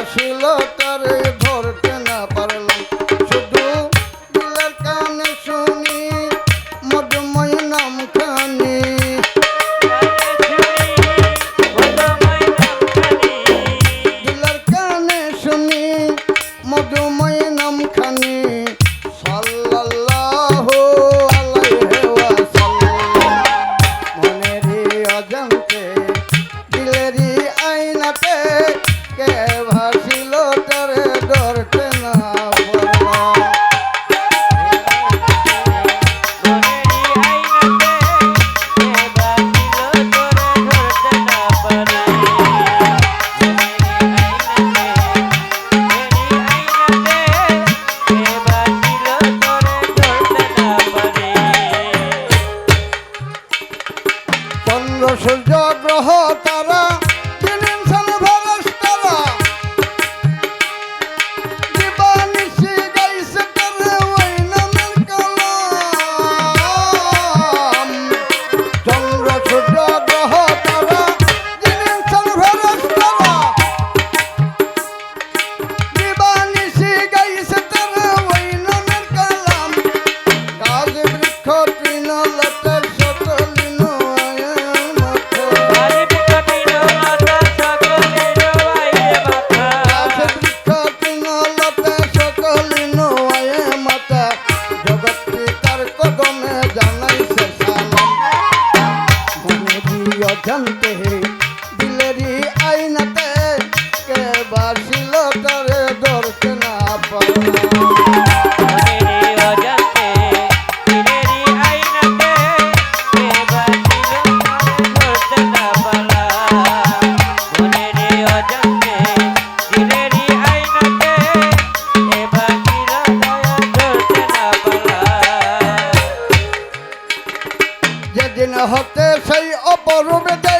আসিল তার ধরতে কালাকার যেদিন হতে সেই অপরূপ দেয়